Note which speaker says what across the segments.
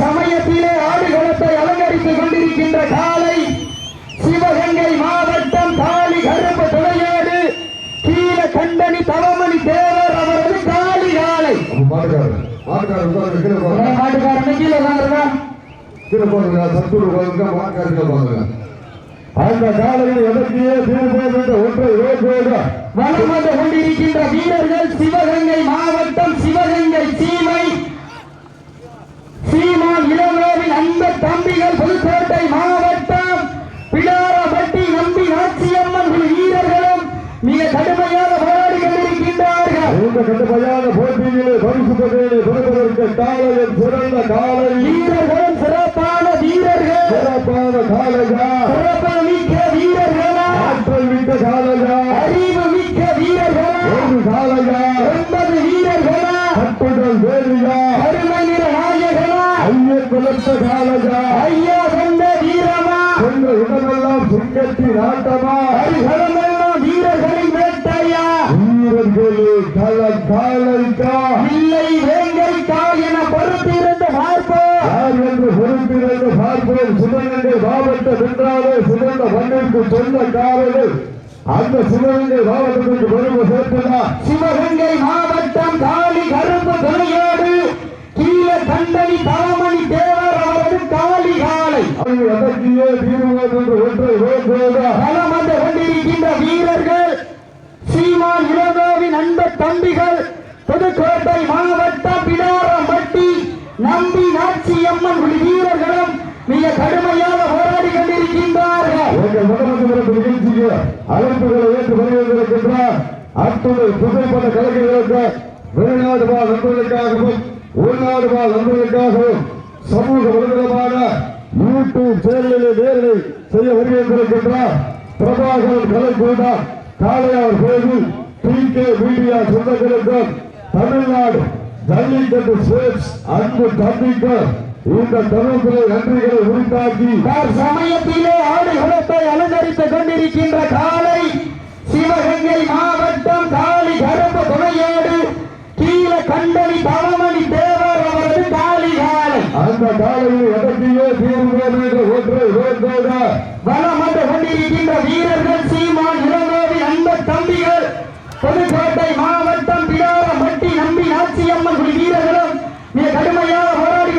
Speaker 1: சமயத்திலே ஆடுகளத்தை அலங்கரித்துக் கொண்டிருக்கின்ற காலை சிவகங்கை மாவட்டம் காளி கருப்பு துணையோடு கீழ கண்டனி தவமணி தேவர் அவரது காலை.
Speaker 2: போங்க.
Speaker 1: மாட்டுக்காரன் கீழே
Speaker 2: அந்த காலையில் எதற்கையே தீர்வு ஒன்றை
Speaker 1: வலம் வந்து கொண்டிருக்கின்ற வீரர்கள் சிவகங்கை மாவட்டம் சிவகங்கை சீமை சீமான் இளங்கோவின் அந்த தம்பிகள் புதுக்கோட்டை மாவட்டம் பிடாரப்பட்டி நம்பி நாச்சியம்மன் வீரர்களும் மிக கடுமையாக போராடி கொண்டிருக்கின்றார்கள்.
Speaker 2: இந்த கடுமையான போட்டியிலே பரிசு பெற்றேன் பெறுவதற்கு காலையில் சிறந்த காலை
Speaker 1: வீரர்களும் சிறப்பான வீரர்கள்.
Speaker 2: சிறப்பான காலையா
Speaker 1: சிறப்பு மிக்க வீரர்களா?
Speaker 2: ஆற்றல் மிக்க யார் என்று பொறுப்பிருந்து பார்ப்போம் சிவகங்கை மாவட்டம் என்றாலே சிறந்த மண்ணிற்கு சொந்த காவலர் அந்த சிவகங்கை மாவட்டத்திற்கு பெருமை சேர்த்ததா
Speaker 1: சிவகங்கை மாவட்டம் காளி கருப்பு துணையோடு கீழ கண்டனி தவமணி தேவர் அவரது காலை
Speaker 2: அது அதற்கியே தீர்வு என்று ஒன்றை
Speaker 1: பலம் வந்து கொண்டிருக்கின்ற வீரர்கள் சீமான் இளங்கோவின் அன்ப தம்பிகள் புதுக்கோட்டை மாவட்டம் பிடாரம்பட்டி நம்பி நாச்சியம்மன் குழு வீரர்களும் மிக கடுமையாக போராடி கொண்டிருக்கின்றார்கள்.
Speaker 2: எங்கள் மனமன்ற நிகழ்ச்சிக்கு அழைப்புகளை ஏற்று வருகின்றார் அத்துடன் புகைப்பட கலைஞர்களுக்கு வெளிநாடு வாழ் நண்பர்களுக்காகவும் உள்நாடு வாழ் நண்பர்களுக்காகவும் சமூக வலைதளமான யூடியூப் சேனலில் நேரலை செய்ய வருகின்றிருக்கின்றார் பிரபாகரன் கலைக்கூடா காளையார் கோவில் டி கே மீடியா சொந்தங்களுக்கும் தமிழ்நாடு ஜல்லிக்கட்டு ஸ்டேட்ஸ் அன்பு தம்பிக்கு இந்த தருணத்திலே நன்றிகளை உரித்தாக்கி
Speaker 1: சமயத்திலே ஆடுகளத்தை அலங்கரித்துக் கொண்டிருக்கின்ற காலை சிவகங்கை மாவட்டம் காளி கருப்பு துணையோடு கீழ கண்டனி தவமணி தேவர் அவரது காளி காலை.
Speaker 2: அந்த காலையில் எதற்கையே தீர்வு ஒன்றை
Speaker 1: வலம் வந்து கொண்டிருக்கின்ற வீரர்கள் சீமான் இளங்கோவி அன்ப தம்பிகள் புதுக்கோட்டை மாவட்டம் பிடாரம்பட்டி நம்பி நாச்சியம்மன் குழு வீரர்களும் மிக கடுமையாக போராடி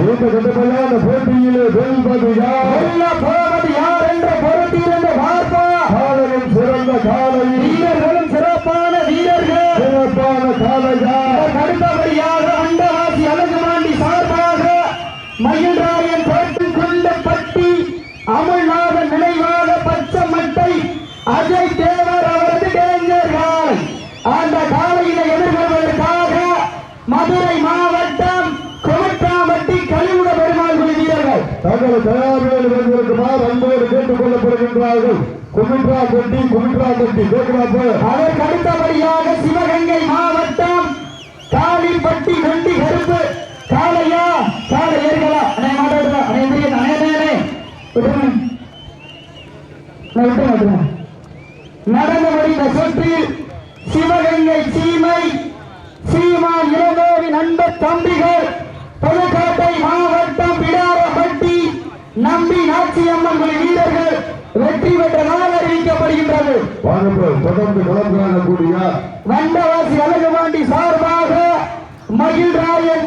Speaker 2: இந்த கடுமையான போட்டியிலே வெல்வது யார்
Speaker 1: வெல்ல போவது யார் என்ற பொருட்டிலிருந்து பார்ப்பா
Speaker 2: காலையில் சிறந்த காலையில்
Speaker 1: வீரர்களும் சிறப்பான வீரர்கள்.
Speaker 2: சிறப்பான காலையா
Speaker 1: அடுத்தபடியாக அண்டவாசி அழகுமாண்டி சார்பாக மயில்ராயன் தோட்டம் கொண்ட பட்டி அமல்நாதன் நினைவாக பச்சை மட்டை அஜய் தேவர் அவரது டேஞ்சர் காலை அந்த காலையில எதிர்கொள்வதற்காக மதுரை மாவட்டம் குமட்டாம்பட்டி கலிமுக பெருமாள் குழு வீரர்கள்
Speaker 2: தங்களை தயாரில் வருவதற்குமாறு அன்போடு கேட்டுக் கொள்ளப்படுகின்றார்கள். குமிட்ரா கொட்டி குமிட்ரா கொட்டி கேட்கிறார்கள்
Speaker 1: அதற்கு அடுத்தபடியாக சிவகங்கை மாவட்டம் காளிப்பட்டி நொண்டி கருப்பு. காலையா காலை ஏறுகளா? அண்ணே மாட்டாடுதா அண்ணே எந்திரிக்க அண்ணே அண்ணே அண்ணே. விட்டுருங்க. சுற்றில் சிவகங்கை சீமை சீமா இளங்கோவின் அன்ப தம்பிகள் புதுக்கோட்டை மாவட்டம் பிடாரப்பட்டி நம்பி நாச்சியம்மன் குழு வீரர்கள் வெற்றி பெற்ற நாள் அறிவிக்கப்படுகின்றது.
Speaker 2: தொடர்ந்து களம் காணக்கூடிய
Speaker 1: வண்டவாசி அழகுமாண்டி சார்பாக மகிழ்ராயன்